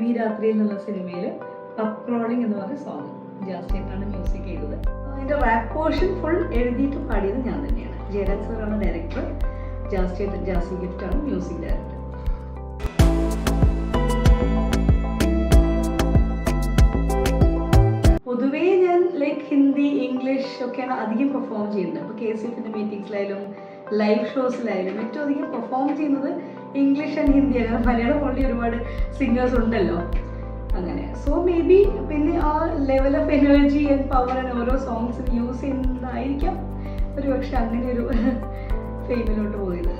B രാത്രി എന്നുള്ള സിനിമയിൽ പപ്പ് ക്രോളിംഗ് എന്ന് പറഞ്ഞ സോങ് ജാസ് മ്യൂസിക് ചെയ്തത്. അതിന്റെ റാപ്പ് പോർഷൻ ഫുൾ എഴുതിയിട്ട് പാടിയത് ഞാൻ തന്നെയാണ്. ജയരാജ് സാറാണ് ഡയറക്ടർ ജാസ് ജാസി ജാസി ഗിഫ്റ്റാണ് മ്യൂസിക് ഡയറക്ടർ പൊതുവേ ഞാൻ ലൈക്ക് ഹിന്ദി ഇംഗ്ലീഷ് ഒക്കെയാണ് അധികം പെർഫോം ചെയ്യുന്നത്. അപ്പോൾ കെ സി എഫിന്റെ മീറ്റിംഗ്സിലായാലും ലൈവ് ഷോസിലായാലും ഏറ്റവും അധികം പെർഫോം ചെയ്യുന്നത് ഇംഗ്ലീഷ് ആൻഡ് ഹിന്ദി അങ്ങനെ മലയാളം ഓൺലി ഒരുപാട് സിംഗേഴ്സ് ഉണ്ടല്ലോ. അങ്ങനെ. സോ മേ ബി പിന്നെ ആ level of energy and power and ഓരോ സോങ്സും യൂസ് ചെയ്യുന്നതായിരിക്കാം. ഒരു പക്ഷെ അങ്ങനെ ഒരു ഫെയിമിലോട്ട് പോയത്.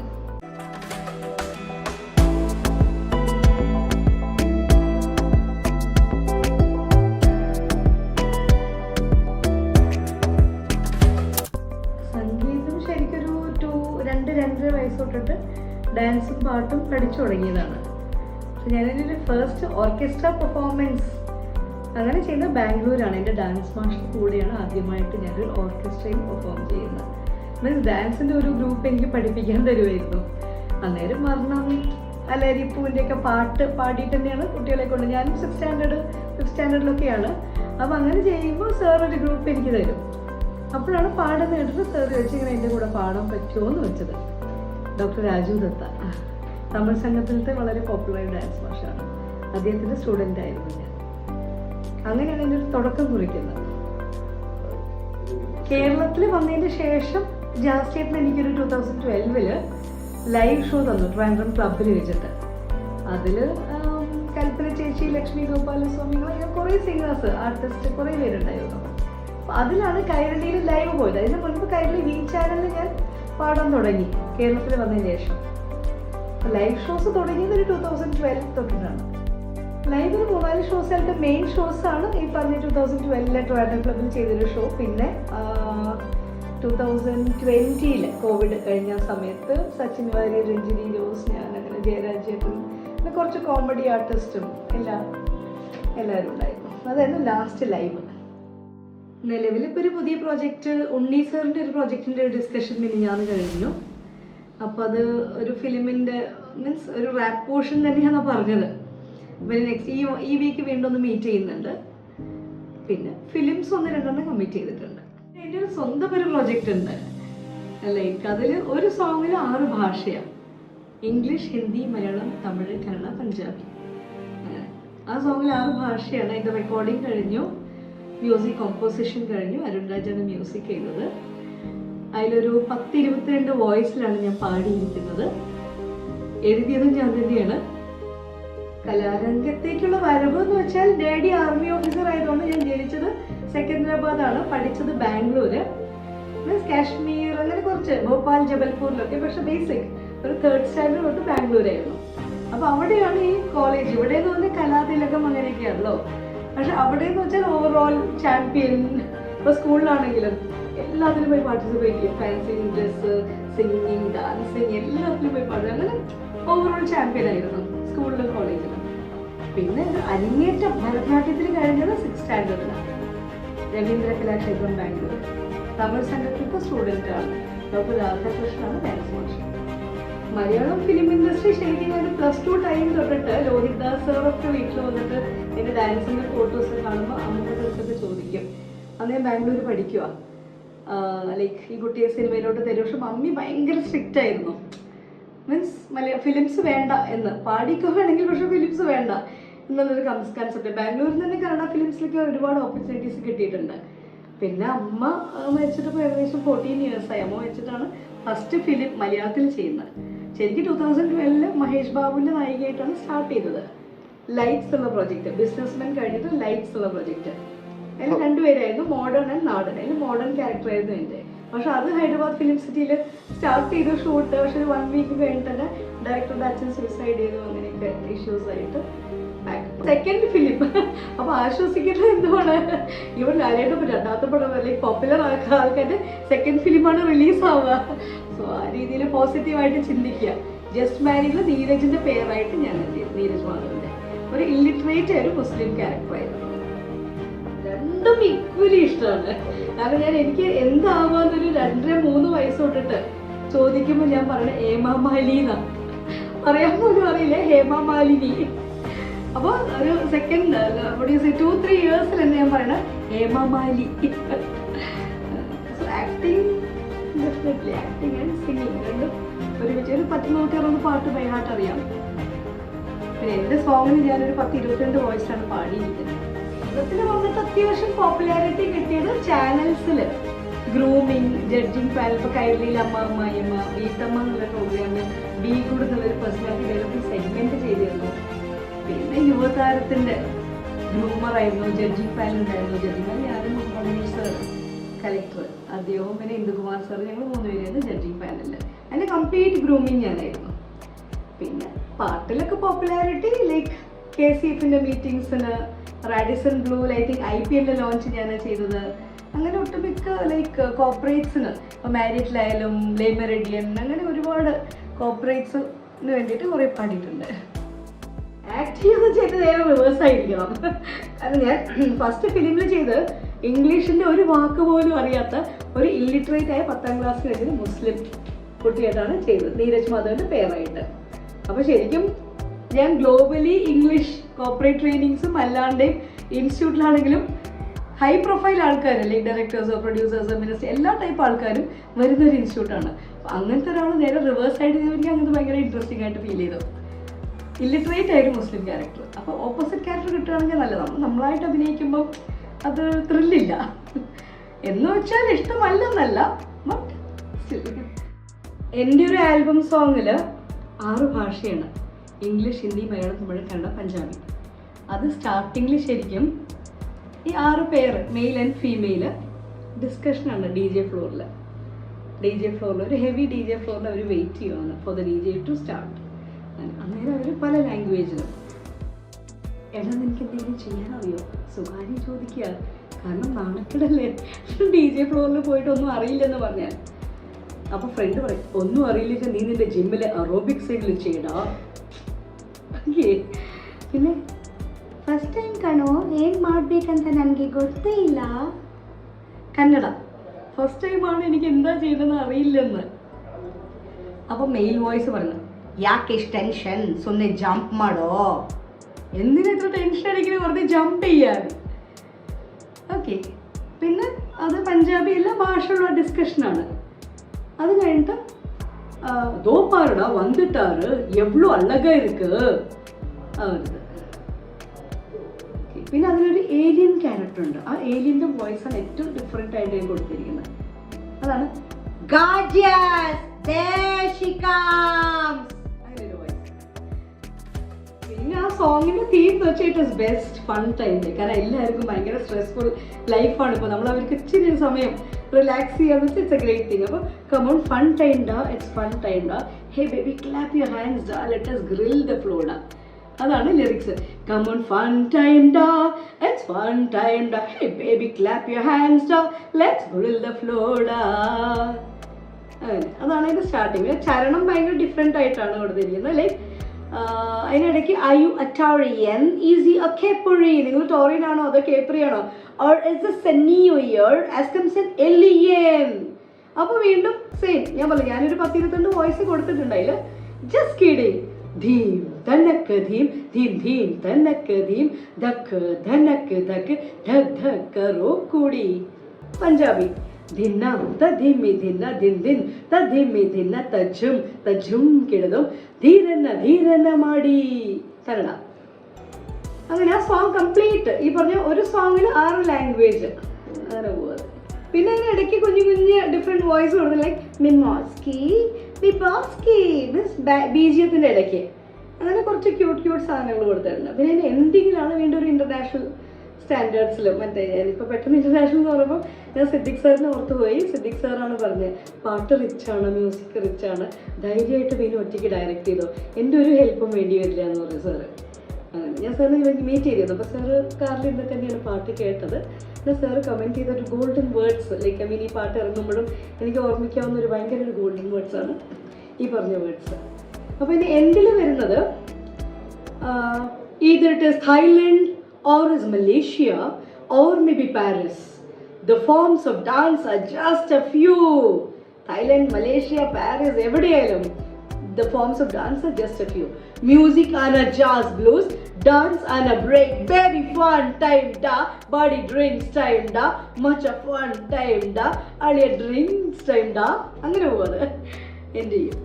സംഗീതം ശരിക്കൊരു ടു രണ്ട് രണ്ടര വയസ്സ് തൊട്ടിട്ട് ഡാൻസും പാട്ടും പഠിച്ചു തുടങ്ങിയതാണ്. ഞാനൊരു ഫസ്റ്റ് ഓർക്കസ്ട്ര പെർഫോമൻസ് അങ്ങനെ ചെയ്യുന്നത് ബാംഗ്ലൂരാണ്. എന്റെ ഡാൻസ് മാസ്റ്റർ കൂടെയാണ് ആദ്യമായിട്ട് ഞാനൊരു ഓർക്കസ്ട്രയിൽ പെർഫോം ചെയ്യുന്നത്. മീൻസ് ഡാൻസിന്റെ ഒരു ഗ്രൂപ്പ് എനിക്ക് പഠിപ്പിക്കാൻ തരുമായിരുന്നു. അന്നേരം മറന്നാമി അലരിപ്പൂവിന്റെ ഒക്കെ പാട്ട് പാടിയിട്ട് തന്നെയാണ് കുട്ടികളെ കൊണ്ട് ഞാനും സിക്സ് സ്റ്റാൻഡേർഡ് ഫിഫ്ത് സ്റ്റാൻഡേർഡിലൊക്കെയാണ് അപ്പോൾ അങ്ങനെ ചെയ്യുമ്പോൾ സാർ ഒരു ഗ്രൂപ്പ് എനിക്ക് തരും. അപ്പോഴാണ് പാടുന്ന സാർ വെച്ചിങ്ങനെ എന്റെ കൂടെ പാടാൻ പറ്റുമോ എന്ന് വെച്ചത്? ഡോക്ടർ രാജു ദത്ത. തമിഴ് സംഘത്തിലത്തെ വളരെ പോപ്പുലർ ഡാൻസ് മാഷാണ് അദ്ദേഹത്തിന്റെ സ്റ്റുഡന്റ് ആയിരുന്നു ഞാൻ. അങ്ങനെയാണ് എന്റെ ഒരു തുടക്കം കുറിക്കുന്നത്. കേരളത്തിൽ വന്നതിന് ശേഷം ജാസ് ചേട്ടൻ എനിക്കൊരു ടൂ തൗസൻഡ് ട്വൽവിൽ ലൈവ് ഷോ തന്നു ട്രാൻഡ്രം ക്ലബിൽ വെച്ചിട്ട്. അതിൽ കൽപ്പന ചേച്ചി ലക്ഷ്മി ഗോപാലസ്വാമികൾ അങ്ങനെ കുറേ സിംഗേഴ്സ് ആർട്ടിസ്റ്റ് കുറേ പേരുണ്ടായിരുന്നു. അപ്പൊ അതിലാണ് കൈരളിയിൽ ലൈവ് പോയത്. അതിന് മുൻപ് കൈരളി വി ചാനലിൽ ഞാൻ പാടാൻ തുടങ്ങി കേരളത്തിൽ വന്നതിന് ശേഷം. ലൈവ് ഷോസ് തുടങ്ങിയത് ഒരു ടൂ തൗസൻഡ് ട്വൽവ് തൊട്ടിട്ടാണ്. ലൈവിൽ മൂന്നാൽ ഷോസ് ആയിട്ട് മെയിൻ ഷോസ് ആണ് ഈ പറഞ്ഞ ടൂ തൗസൻഡ് ട്വൽവിലെ ട്രാവൽ ക്ലബിൽ ചെയ്തൊരു ഷോ പിന്നെ ടൂ തൗസൻഡ് ട്വന്റിയിൽ കോവിഡ് കഴിഞ്ഞ സമയത്ത് സച്ചിൻ വാര്യർ രഞ്ജിനി ജോസ് ഞാൻ അങ്ങനെ ജയരാജ് പിന്നെ കുറച്ച് കോമഡി ആർട്ടിസ്റ്റും എല്ലാം എല്ലാവരും ഉണ്ടായിരുന്നു. അതായിരുന്നു ലാസ്റ്റ് ലൈവ് നിലവിൽ ഇപ്പോൾ ഒരു പുതിയ പ്രോജക്റ്റ് ഉണ്ണി സാറിന്റെ ഒരു പ്രോജക്റ്റിന്റെ ഒരു ഡിസ്കഷൻ മിനിഞ്ഞാന്ന് കഴിഞ്ഞു. അപ്പോൾ അത് ഒരു ഫിലിമിന്റെ മീൻസ് ഒരു റാപ്പ് പോർഷൻ തന്നെയാണ് പറഞ്ഞത്. പിന്നെ നെക്സ്റ്റ് ഈ ഈ വീക്ക് വീണ്ടും ഒന്ന് മീറ്റ് ചെയ്യുന്നുണ്ട്. പിന്നെ ഫിലിംസ് ഒന്ന് രണ്ടെണ്ണം കമ്മിറ്റ് ചെയ്തിട്ടുണ്ട്. എന്റെ ഒരു സ്വന്തം ഒരു പ്രോജക്റ്റ് ഉണ്ട്. ലൈക്ക് അതിൽ ഒരു സോങ്ങിൽ ആറ് ഭാഷയാണ് ഇംഗ്ലീഷ് ഹിന്ദി മലയാളം തമിഴ് കന്നഡ പഞ്ചാബി ആ സോങ്ങിൽ ആറ് ഭാഷയാണ്. അതിന്റെ റെക്കോർഡിങ് കഴിഞ്ഞു. മ്യൂസിക് കോമ്പോസിഷൻ കഴിഞ്ഞു. അരുൺ രാജാണ് മ്യൂസിക് ചെയ്തത് അതിലൊരു പത്ത് ഇരുപത്തിരണ്ട് വോയിസിലാണ് ഞാൻ പാടിയിരിക്കുന്നത്. എഴുതിയതും ഞാൻ തന്നെയാണ്. കലാരംഗത്തേക്കുള്ള വരവ് എന്ന് വെച്ചാൽ ഡാഡി ആർമി ഓഫീസർ ആയതുകൊണ്ട് ഞാൻ ജനിച്ചത് സെക്കൻഡരാബാദാണ് പഠിച്ചത് ബാംഗ്ലൂര്. മീൻസ് കാശ്മീർ അങ്ങനെ കുറച്ച്. ഭോപ്പാൽ ജബൽപൂരിലൊക്കെ. പക്ഷെ ബേസിക് ഒരു തേർഡ് സ്റ്റാൻഡേർഡ് തൊട്ട് ബാംഗ്ലൂരായിരുന്നു. അപ്പോൾ അവിടെയാണ് ഈ കോളേജ് ഇവിടെ എന്ന് പറഞ്ഞാൽ കലാതിലകം അങ്ങനെയൊക്കെയാണല്ലോ. പക്ഷെ അവിടെ എന്ന് വെച്ചാൽ ഓവറോൾ ചാമ്പ്യൻ ഇപ്പൊ സ്കൂളിലാണെങ്കിലും എല്ലാത്തിലും പോയി പാർട്ടിസിപ്പേറ്റ് ചെയ്യും. ഫാൻസിങ് ഡ്രസ് സിംഗിങ് ഡാൻസിങ് എല്ലാത്തിലും പോയി പാടും അങ്ങനെ ഓവറോൾ ചാമ്പ്യൻ ആയിരുന്നു സ്കൂളിലും കോളേജിലും പിന്നെ അരങ്ങേറ്റ ഭരതനാട്യത്തിൽ കഴിഞ്ഞത് സിക്സ് സ്റ്റാൻഡേർഡിലാണ് രവീന്ദ്ര കലാക്ഷേത്രം ബാംഗ്ലൂർ. തമിഴ് സംഘത്തിലത്തെ സ്റ്റുഡന്റ് ആണ്. Doctor രാധാകൃഷ്ണനാണ് dance master Malayalam film industry ശരിക്കും ഞാൻ പ്ലസ് ടു ടൈം തൊട്ടിട്ട് ലോഹിത് ദാസ് സാറൊക്കെ വീട്ടിൽ വന്നിട്ട് എന്റെ ഡാൻസിന്റെ ഫോട്ടോസ് കാണുമ്പോൾ അമ്മയുടെ അടുത്തൊക്കെ ചോദിക്കും. അന്ന് ഞാൻ ബാംഗ്ലൂർ പഠിക്കുക ലൈക്ക് ഈ കുട്ടിയെ സിനിമയിലോട്ട് തരും. പക്ഷെ മമ്മി ഭയങ്കര സ്ട്രിക്റ്റ് ആയിരുന്നു. മീൻസ് മലയാള ഫിലിംസ് വേണ്ട എന്ന്. പാടിക്കോ വേണമെങ്കിൽ പക്ഷെ ഫിലിംസ് വേണ്ട എന്നുള്ളൊരു കൺസെപ്റ്റ് ബാംഗ്ലൂരിൽ തന്നെ കന്നഡ ഫിലിംസിലൊക്കെ ഒരുപാട് ഓപ്പർച്യൂണിറ്റീസ് കിട്ടിയിട്ടുണ്ട്. പിന്നെ അമ്മ മരിച്ചിട്ട് ഏകദേശം ഫോർട്ടീൻ ഇയേഴ്സായി അമ്മ വെച്ചിട്ടാണ് ഫസ്റ്റ് ഫിലിം മലയാളത്തിൽ ചെയ്യുന്നത്. ശരിക്കും ടൂ തൗസൻഡ് ട്വൽവിൽ മഹേഷ് ബാബുവിന്റെ നായികയായിട്ടാണ് സ്റ്റാർട്ട് ചെയ്തത്. ലൈറ്റ്സ് എന്ന പ്രോജക്റ്റ് ബിസിനസ്മാൻ കഴിഞ്ഞിട്ട് ലൈറ്റ്സ് ഉള്ള പ്രോജക്റ്റ് അതിൽ രണ്ടുപേരായിരുന്നു മോഡേൺ ആൻഡ് നാടൻ അതിൽ മോഡേൺ ക്യാരക്ടർ ആയിരുന്നു എന്റെ. പക്ഷെ അത് ഹൈദരാബാദ് ഫിലിം സിറ്റിയിൽ സ്റ്റാർട്ട് ചെയ്തു ഷൂട്ട് പക്ഷെ ഒരു വൺ വീക്ക് കഴിഞ്ഞിട്ട് തന്നെ ഡയറക്ടറുടെ അച്ഛൻ സൂയിസൈഡ് ചെയ്തു. അങ്ങനെയൊക്കെ ഇഷ്യൂസ് ആയിട്ട് സെക്കൻഡ് ഫിലിം അപ്പൊ ആശ്വസിക്കുന്നത് എന്തുമാണ് ഇവൻ ലാലേട്ട് രണ്ടാമത്തെ പടം അല്ലെങ്കിൽ പോപ്പുലർ ആക്കുക ആൾക്കാരുടെ സെക്കൻഡ് ഫിലിമാണ് റിലീസ് ആവുക. ആ രീതിയിൽ പോസിറ്റീവായിട്ട് ചിന്തിക്കുക. ജസ്റ്റ് മാരിയിൽ നീരജിന്റെ പേരായിട്ട് ഞാൻ എന്ത് ചെയ്യും? നീരജ് മാധവന്റെ. ഒരു ഇല്ലിറ്ററേറ്റ് ഒരു മുസ്ലിം ക്യാരക്ടറായിരുന്നു രണ്ടും ഈക്വലി ഇഷ്ടമാണ്. കാരണം ഞാൻ എനിക്ക് എന്താവാന്നൊരു രണ്ടര മൂന്ന് വയസ്സ് തൊട്ടിട്ട് ചോദിക്കുമ്പോൾ ഞാൻ പറയണ ഹേമ മാലിന. പറയാൻ പോലും അറിയില്ല ഹേമാമാലിനി അപ്പൊ അപ്പോൾ ഒരു സെക്കൻഡ് ടു ത്രീ ഇയേഴ്സിൽ തന്നെ ഞാൻ പറയണ Hemamali acting definitely acting and singing രണ്ടും ഒരുമിച്ച്. ഒരു പത്ത് നൂറ്റി അറുപത് പാട്ട് ബൈഹാട്ട് അറിയാം. പിന്നെ എന്റെ സോങ്ങിന് ഞാനൊരു പത്ത് ഇരുപത്തിരണ്ട് വോയിസാണ് പാടിയിരിക്കുന്നത്. കേരളത്തിൽ വന്നിട്ട് അത്യാവശ്യം പോപ്പുലാരിറ്റി കിട്ടിയത് ചാനൽസിൽ ഗ്രൂമിങ് ജഡ്ജിങ് പാനൽ ഇപ്പോൾ കൈരളിയിൽ അമ്മ അമ്മായിയമ്മ വീട്ടമ്മ എന്നുള്ള പ്രോഗ്രാമിൽ ബി ഗുഡ് എന്നുള്ളൊരു പേഴ്സണാലിറ്റി ഡെവലപ്പിംഗ് സെഗ്മെന്റ് ചെയ്തിരുന്നു. പിന്നെ യുവതാരത്തിന്റെ ഗ്രൂമറായിരുന്നു ജഡ്ജിങ് പാനൽ ഉണ്ടായിരുന്നു ജഡ്ജിങ് ഞാൻ കലക്ടർ അദ്ദേഹവും പിന്നെ ഇന്ദുകുമാർ സാർ ഞങ്ങൾ മൂന്നുപേരായിരുന്നു ജഡ്ജിങ് പാനലിൽ അതിന്റെ കംപ്ലീറ്റ് ഗ്രൂമിങ് ഞാനായിരുന്നു. പിന്നെ പാട്ടിലൊക്കെ പോപ്പുലാരിറ്റി ലൈക്ക് കെ സി എഫിന്റെ മീറ്റിങ്സിന് Radisson Blu lighting I P എല്ലിൽ ലോഞ്ച് ഞാൻ ചെയ്തത്. അങ്ങനെ ഒട്ടുമിക്ക ലൈക്ക് കോപ്പറേറ്റ്സിന് ഇപ്പോൾ മാരിറ്റിലായാലും ലേമറെഡിയൻ അങ്ങനെ ഒരുപാട് കോപ്പറേറ്റ്സിന് വേണ്ടിയിട്ട് കുറേ പാടിയിട്ടുണ്ട്. ആക്ട് ചെയ്ത് ചെയ്ത് നേരെ റിവേഴ്സ് ആയിരിക്കണം. കാരണം ഞാൻ ഫസ്റ്റ് ഫിലിമിൽ ചെയ്ത് ഇംഗ്ലീഷിന്റെ ഒരു വാക്ക് പോലും അറിയാത്ത ഒരു ഇല്ലിറ്ററേറ്റ് ആയ പത്താം ക്ലാസ് കഴിഞ്ഞ മുസ്ലിം കുട്ടിയായിട്ടാണ് ചെയ്തത്? നീരജ് മാധവന്റെ പേരായിട്ട് അപ്പോൾ ശരിക്കും ഞാൻ ഗ്ലോബലി ഇംഗ്ലീഷ് കോപ്പറേറ്റ് ട്രെയിനിങ്സും അല്ലാണ്ടേ ഇൻസ്റ്റിറ്റ്യൂട്ടിലാണെങ്കിലും ഹൈ പ്രൊഫൈൽ ആൾക്കാരല്ലേ ഡയറക്ടേഴ്സോ പ്രൊഡ്യൂസേഴ്സോ മിനിസ്റ്റർ എല്ലാ ടൈപ്പ് ആൾക്കാരും വരുന്ന ഒരു ഇൻസ്റ്റിറ്റ്യൂട്ടാണ് അപ്പൊ അങ്ങനത്തെ ഒരാൾ നേരെ റിവേഴ്സ് ആയിട്ട് എനിക്ക് അങ്ങനത്തെ ഭയങ്കര ഇൻട്രസ്റ്റിംഗ് ആയിട്ട് ഫീൽ ചെയ്തു. ഇല്ലിറ്ററേറ്റ് ആയൊരു മുസ്ലിം ക്യാരക്ടർ അപ്പോൾ ഓപ്പോസിറ്റ് ക്യാരക്ടർ കിട്ടുകയാണെങ്കിൽ നല്ലതാണ്. നമ്മളായിട്ട് അഭിനയിക്കുമ്പോൾ അത് ത്രില്ലില്ല എന്ന് വെച്ചാൽ ഇഷ്ടമല്ലെന്നല്ല ബട്ട് എന്റെ ഒരു ആൽബം സോങ്ങിൽ ആറ് ഭാഷയാണ്. ഇംഗ്ലീഷ് ഹിന്ദി മലയാളം തമിഴ് കന്നഡ പഞ്ചാബി അത് സ്റ്റാർട്ടിങ്ങിൽ ശരിക്കും ഈ ആറ് പേര് മെയിൽ ആൻഡ് ഫീമെയിൽ ഡിസ്കഷനാണ് ഡി ജെ ഫ്ലോറിൽ ഡി ജെ ഫ്ലോറിൽ ഒരു ഹെവി ഡി ജെ ഫ്ലോറിൽ അവർ വെയിറ്റ് ചെയ്യുവാണ് for the D J to start അന്നേരം അവർ പല ലാംഗ്വേജിലും എടാ നിനക്ക് എന്തെങ്കിലും ചെയ്യാനറിയോ സ്വകാര്യം ചോദിക്കുക കാരണം നാണക്കേടല്ലേ ഡി ജെ ഫ്ലോറിൽ പോയിട്ട് ഒന്നും അറിയില്ലെന്ന് പറഞ്ഞാൽ അപ്പോൾ ಫ್ರೆಂಡ್ പറയും ഒന്നും അറിയില്ലെങ്കിൽ നീ നിന്റെ ജിമ്മിലെ അറോബിക്സ് എങ്കിലും ചെയ്യടാ ಹಂಗೆ പിന്നെ ಫಸ್ಟ್ ಟೈಮ್ ಕಣೋ ಏನು ಮಾಡಬೇಕಂತ ನನಗೆ ಗೊತ್ತೇ ಇಲ್ಲ കന്നഡ ഫസ്റ്റ് ടൈമാണ് എനിക്ക് എന്താ ചെയ്യണമെന്ന് അറിയില്ലെന്ന് അപ്പോൾ മെയിൽ വോയിസ് പറഞ്ഞു ಯಾಕೆ ಇಷ್ಟು ಟೆನ್ಷನ್ ಸುಮ್ಮನೆ ಜಂಪ್ ಮಾಡೋ എന്തിനാ ഇത്ര ടെൻഷൻ അടിക്കുന്നത് വെറുതെ ജമ്പ് ചെയ്യാൻ. ഓക്കെ പിന്നെ അത് പഞ്ചാബി എല്ലാ ഭാഷയുള്ള ഡിസ്കഷനാണ് അത് കഴിഞ്ഞിട്ട് ദോ വന്നിട്ടാറ്. എവ്വളോ അഴകാ ഇരിക്ക്. പിന്നെ അതിലൊരു ഏലിയൻ ക്യാരക്ടർ ഉണ്ട്. ആ ഏലിയന്റെ വോയിസാണ് ഏറ്റവും ഡിഫറെന്റ് ആയിട്ട് ഞാൻ കൊടുത്തിരിക്കുന്നത്. അതാണ് ഗാജിയാസ് സോങ്ങിന്റെ തീം എന്ന് വെച്ചാൽ it is best fun time കാരണം എല്ലാവർക്കും ഭയങ്കര സ്ട്രെസ്ഫുൾ ലൈഫാണ് ഇപ്പോൾ നമ്മൾ അവർക്ക് ഇച്ചിരി സമയം റിലാക്സ് ചെയ്യാന്ന് വെച്ചാൽ ഇറ്റ്സ് എ ഗ്രേറ്റ് തിങ് അപ്പോൾ കമോൺ ഫൺ ടൈം ഡാ ഇറ്റ്സ് ഫൺ ടൈം. ഡാ hey baby clap your hands ഡാ let's grill the flow ഡാ അതാണ് lyrics come on fun time ഡാ ഇറ്റ്സ് ഫൺ ടൈം. ഡാ hey baby clap your hands ഡാ let's grill the flow ഡാ അതാണ് അതിന്റെ സ്റ്റാർട്ടിങ് ചരണം ഭയങ്കര ഡിഫറെന്റ് ആയിട്ടാണ് കൊടുത്തിരിക്കുന്നത് ലൈക്ക് അതിനിടയ്ക്ക് അയു അറ്റാറിയൻ ഈസി അ കേപ്പുഴി നിങ്ങൾ ടോറിൻ ആണോ അതോ കേപ്പറി ആണോ or is a സെന്നിയോ year as comes an alien അപ്പോൾ വീണ്ടും സെയിം ഞാൻ പറഞ്ഞു ഞാനൊരു പത്തിരുത്തണ്ട് വോയിസ് കൊടുത്തിട്ടുണ്ടായില്ല ജസ്റ്റ് കിഡിങ് ധീം ധനക്ക് ധീം ധീം ധീം ധനക്ക് ധീം ധക്ക് ധനക്ക് ധക്ക് ധക് ധക്ക് റോ കൂടി പഞ്ചാബി ധിന്ന തധിമ്മി ധിന്ന ധിൻ ധിൻ തധിമ്മി ധിന്ന തജും കിടതും ധീരന്ന ധീരന്ന മാടി. സരള. അങ്ങനെ ആ സോങ് കംപ്ലീറ്റ് ഈ പറഞ്ഞ ഒരു സോങ്ങിൽ ആറ് ലാംഗ്വേജ് അങ്ങനെ പോകുന്നത് പിന്നെ അതിന് ഇടയ്ക്ക് കുഞ്ഞു കുഞ്ഞ് ഡിഫറെന്റ് വോയിസ് കൊടുത്തു ലൈക്ക് മിമോസ്കി ബിബോസ്കി മീൻസ് ബീജിയത്തിന്റെ ഇടയ്ക്ക്. അങ്ങനെ കുറച്ച് ക്യൂട്ട് ക്യൂട്ട് സാധനങ്ങൾ കൊടുത്തിട്ടുണ്ട്. പിന്നെ എൻഡിങ്ങിലാണ് വീണ്ടും ഒരു ഇന്റർനാഷണൽ സ്റ്റാൻഡേർഡ്സിലും മറ്റേ ഞാനിപ്പോൾ പെട്ടെന്ന് ഇന്റർനാഷണൽ എന്ന് പറയുമ്പോൾ ഞാൻ സിദ്ദിഖ് സാറിനെ ഓർത്ത് പോയി. സിദ്ദിഖ് സാറാണ് പറഞ്ഞത് പാട്ട് റിച്ചാണ് മ്യൂസിക് റിച്ചാണ് ധൈര്യമായിട്ട് മീൻ ഒറ്റയ്ക്ക് ഡയറക്റ്റ് ചെയ്തോ. എന്റെ ഒരു ഹെൽപ്പും വേണ്ടി വരില്ല എന്ന് പറഞ്ഞു സാറ് ഞാൻ സാറിനെ മീറ്റ് ചെയ്തിരുന്നു അപ്പോൾ സാറ് കാറിലിരുന്ന് തന്നെയാണ് പാട്ട് കേട്ടത്. പിന്നെ സാറ് കമന്റ് ചെയ്ത ഒരു golden words like I mean ഈ പാട്ട് ഇറങ്ങുമ്പോഴും എനിക്ക് ഓർമ്മിക്കാവുന്ന ഒരു ഭയങ്കര ഒരു ഗോൾഡൻ വേർഡ്സ് ആണ് ഈ പറഞ്ഞ വേർഡ്സ് അപ്പോൾ ഇനി എൻഡിൽ വരുന്നത് either it is Thailand or is Malaysia or maybe Paris. The forms of dance are just a few. Thailand, Malaysia, Paris, എവിടെയായാലും the forms of dance are just a few. Music and a jazz blues, dance and a break very fun time da body drinks time da much of fun time da അളിയ drinks time da അങ്ങനെ പോവാത് എന്ത് ചെയ്യും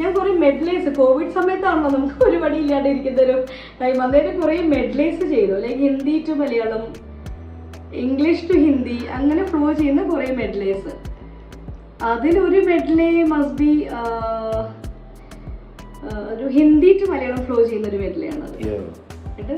ഞാൻ കുറേ മെഡ്ലേസ് Covid സമയത്താണല്ലോ നമുക്ക് ഒരു പണി ഇല്ലാണ്ട് ഇരിക്കുന്ന ഒരു ടൈം അന്നേരം കുറേ മെഡ്ലേസ് ചെയ്തു like Hindi to Malayalam English to Hindi അങ്ങനെ ഫ്ലോ ചെയ്യുന്ന കുറേ മെഡ്ലേസ് അതിലൊരു മെഡ്ലേ മസ് ബി ഒരു ഹിന്ദി ടു മലയാളം ഫ്ലോ ചെയ്യുന്ന ഒരു മെഡ്ലയാണ് അത്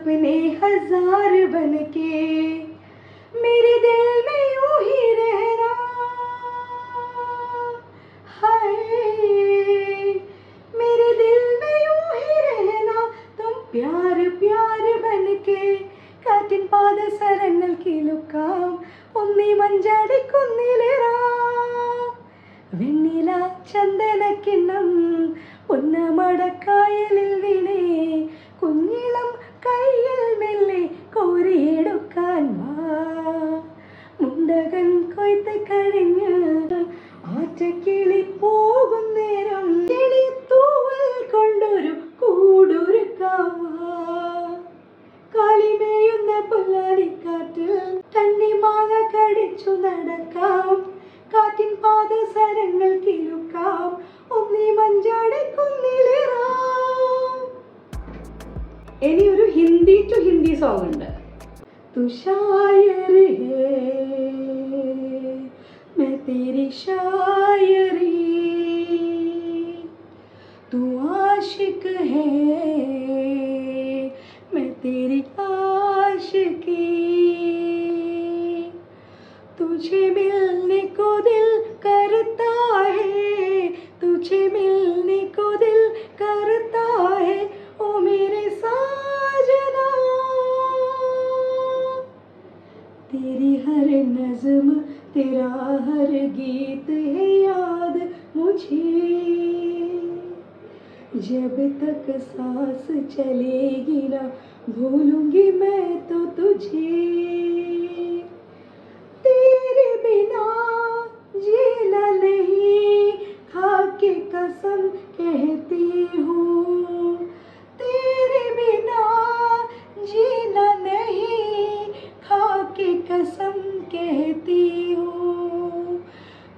सपने हजार बन के मेरे दिल में यूं ही रहना हाय मेरे दिल में यूं ही रहना तुम प्यार प्यार बन के കാറ്റിൻ പാദസരങ്ങൾ കിലുക്കാം ഒന്നി മഞ്ചാടിക്കുന്നിലേറാം വെണ്ണില ചന്ദനക്കിണ്ണം പൊന്നമടക്കായലിൽ വീണേ കുഞ്ഞിളം കയ്യിൽ മെല്ലെ കോരിയെടുക്കാൻ വാ. മുണ്ടകൻ കൊയ്ത്ത് കഴിഞ്ഞ് ആറ്റക്കിളി പോകുന്നേരം നേരം തൂവൽ जब तक सांस चलेगी ना, भूलूँगी मैं तो तुझे। तेरे बिना जीना नहीं खा के कसम कहती हूँ। तेरे बिना जीना नहीं खा के कसम कहती हूँ।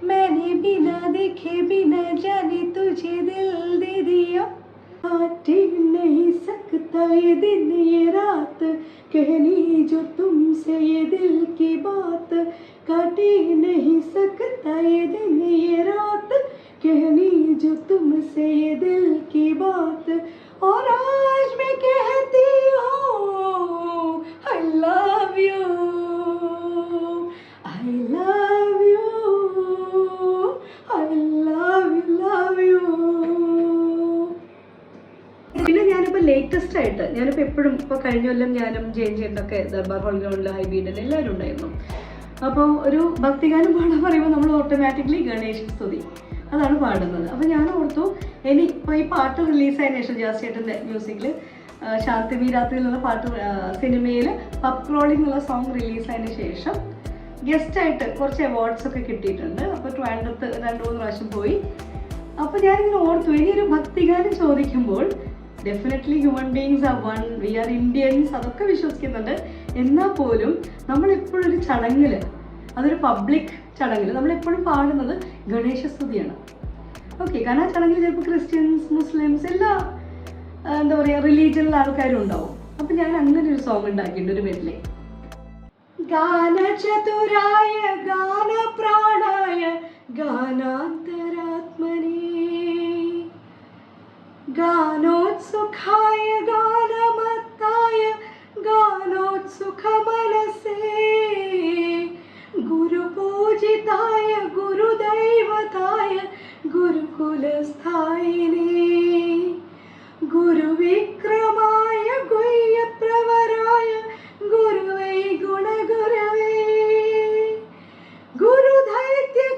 मैंने बिना देखे बिना जाने तुझे दिल दे दिया। काट नहीं सकता ये दिन, ये रात। कहनी जो तुमसे ये दिल की बात। काटी नहीं सकता ये दिन, ये रात। कहनी जो तुमसे ये दिल की बात। और आज मैं कहती हूँ I love you I love you I love love you ഞാനിപ്പോൾ ലേറ്റസ്റ്റ് ആയിട്ട് ഞാനിപ്പോൾ എപ്പോഴും ഇപ്പോൾ കഴിഞ്ഞ കൊല്ലം ഞാനും ജെയിൻ ചേട്ടനൊക്കെ ദർബാർ ഹോൾ ഗ്രൗണ്ടിൽ ഹൈ ബീഡിൽ എല്ലാവരും ഉണ്ടായിരുന്നു. അപ്പോൾ ഒരു ഭക്തിഗാനം പാടാൻ പറയുമ്പോൾ നമ്മൾ ഓട്ടോമാറ്റിക്കലി ഗണേഷ് സ്തുതി. അതാണ് പാടുന്നത്. അപ്പോൾ ഞാൻ ഓർത്തു ഇനി ഇപ്പോൾ ഈ പാട്ട് റിലീസായതിനു ശേഷം ജാസ് ചേട്ടന്റെ മ്യൂസിക്കിൽ ശാന്തി വീരാത്രി എന്നുള്ള പാട്ട് സിനിമയിൽ പപ്പ് ക്രോളി എന്നുള്ള സോങ് റിലീസായതിനു ശേഷം ഗസ്റ്റായിട്ട് കുറച്ച് അവാർഡ്സ് ഒക്കെ കിട്ടിയിട്ടുണ്ട്. അപ്പോൾ ട്രിവാൻഡ്രത്ത് രണ്ട് മൂന്ന് പ്രാവശ്യം പോയി. അപ്പോൾ ഞാനിങ്ങനെ ഓർത്തു ഇനി ഒരു ഭക്തിഗാനം ചോദിക്കുമ്പോൾ definitely human beings are one we are Indians അതൊക്കെ വിശ്വസിക്കുന്നുണ്ട്. എന്നാൽ പോലും നമ്മളെപ്പോഴും ഒരു ചടങ്ങിൽ അതൊരു പബ്ലിക് ചടങ്ങിൽ നമ്മളെപ്പോഴും പാടുന്നത് ഗണേശസ്തുതിയാണ്. ഓക്കെ കാരണം ആ ചടങ്ങിൽ ചിലപ്പോൾ ക്രിസ്ത്യൻസ് മുസ്ലിംസ് എല്ലാ ആ, എന്താ പറയുക റിലീജിയനിലെ ആൾക്കാരും ഉണ്ടാവും. അപ്പം ഞാൻ അങ്ങനെ ഒരു സോങ് ഉണ്ടാക്കിയിട്ടുണ്ട് ഒരു മെഡ്ലേ ഗാനചതുരായ ഗാനപ്രാണായ ഗാനാന്തരാത്മനേ. गानोत्सुखाय गानमत्ताय गानोत्सुखमनसे। गुरुपूजिताय गुरुदैवताय गुरुकुलस्थायिने। गुरुविक्रमाय गुह्यप्रवराय गुरुवै गुणगुरवे। गुरुधैत्यकलक्षेत्रे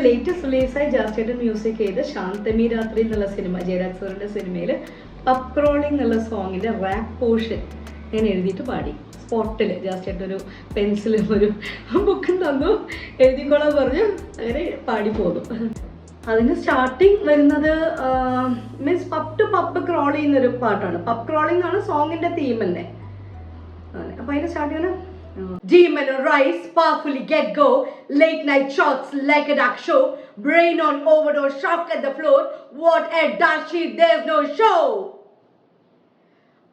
ഇപ്പൊ ലേറ്റസ്റ്റ് റിലീസായി ജാസ്റ്റേട്ടൻ മ്യൂസിക് ചെയ്ത് ശാന്തമി രാത്രി എന്നുള്ള സിനിമ ജയരാജ് സാറിന്റെ സിനിമയിൽ പപ്രോളിംഗ് എന്നുള്ള സോങ്ങിന്റെ റാപ്പ് പോർഷൻ ഞാൻ എഴുതിയിട്ട് പാടി. സ്പോട്ടിൽ ജാസ്റ്റേട്ടൻ ഒരു പെൻസിലും ഒരു ബുക്കും തന്നു. എഴുതിക്കോളാൻ പറഞ്ഞു. അങ്ങനെ പാടി പോന്നു അതിന് സ്റ്റാർട്ടിങ് വരുന്നത് means pup to pup crawl ചെയ്യുന്ന ഒരു പാട്ടാണ്. പപ്പ് ക്രോളിംഗ് ആണ് സോങ്ങിന്റെ തീം തന്നെ. അപ്പോൾ അപ്പൊ അതിന്റെ സ്റ്റാർട്ട് ചെയ്യണം Demon rise, powerfully get go. Late night shots like a dark show. Brain on overdose, shock at the floor. What a dark sheet, there's no show.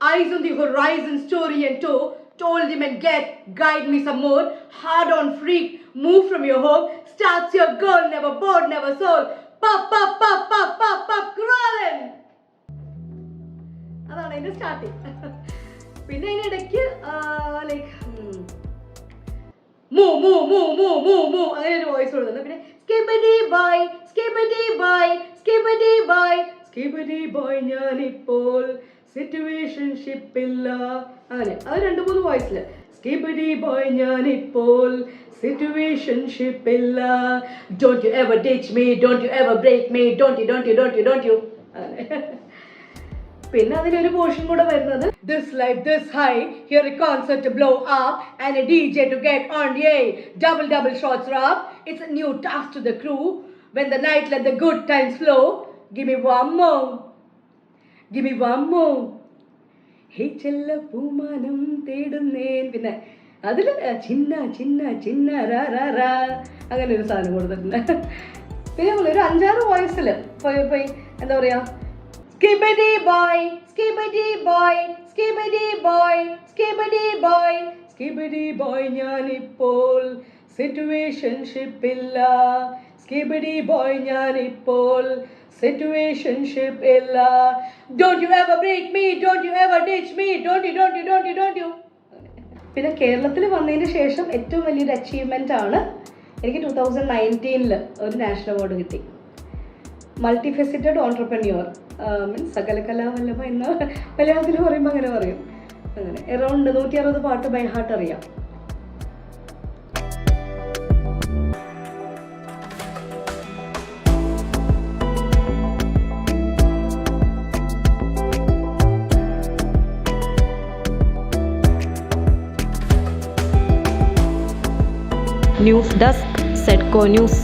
Eyes on the horizon, story and toe. Told him and get, guide me some more. Hard on freak, move from your home. Starts your girl, never bored, never sold. Pop, pop, pop, pop, pop, pop, crawling. അതാണ് അതിന്റെ starting പിന്നെ അതിനിടയ്ക്ക് like മൂ മൂ മൂ മൂ മൂ മൂ അങ്ങനെ ഒരു വോയിസ് കൊടുക്കുന്നു പിന്നെ skibidi boy skibidi boy skibidi boy skibidi boy ഞാനിപ്പോൾ സിറ്റുവേഷൻഷിപ്പില്ല. അങ്ങനെ അത് രണ്ട് മൂന്ന് വോയിസിൽ സ്കിബഡി ബോയ് ഞാനിപ്പോൾ സിറ്റുവേഷൻഷിപ്പില്ല. Don't you ever ditch me don't you ever break me don't you don't you don't you don't you അങ്ങനെ. പിന്നെ അതിലൊരു പോർഷൻ കൂടെ വരുന്നത് this life this high here a concert blow up and a D J to get on a double double shots rap it's a new task to the crew when the night let the good times flow gimme one more give me one more hey ചെല്ല പൂമാനം തേടുന്നേൻ. പിന്നെ അതിൽ ചിന്ന ചിന്ന ചിന്ന റാ റാ റാ അങ്ങനെ ഒരു സാധനം കൊടുത്തിട്ടുണ്ട്. പിന്നെ ഒരു അഞ്ചാറ് വോയിസിൽ പോയി പോയി എന്താ പറയാ skibidi boy skibidi boy skibidi boy skibidi boy skibidi boy ഞാനിപ്പോൾ സിറ്റുവേഷൻഷിപ്പില്ല സ്കിബഡി ബോയ് ഞാനിപ്പോൾ സിറ്റുവേഷൻഷിപ്പ് ഇല്ല. Don't you ever break me don't you ever ditch me don't you don't you don't you don't you പിന്നെ കേരളത്തിൽ വന്നതിന് ശേഷം ഏറ്റവും വലിയൊരു അച്ചീവ്മെന്റ് ആണ് എനിക്ക് ടു തൗസൻഡ് നയന്റീനിൽ ഒരു നാഷണൽ അവാർഡ് കിട്ടി. മൾട്ടി ഫെസിറ്റഡ് ഓൺടർപ്രന്യൂർ മീൻസ് സകല കലാവല്ലഭ എന്ന മലയാളത്തിൽ പറയുമ്പോൾ അങ്ങനെ പറയും. അങ്ങനെ എറൗണ്ട് നൂറ്റി അറുപത് പാട്ട് ബൈ ഹാർട്ട് അറിയാം. ന്യൂസ് ഡെസ്ക് സെഡ്കോ ന്യൂസ്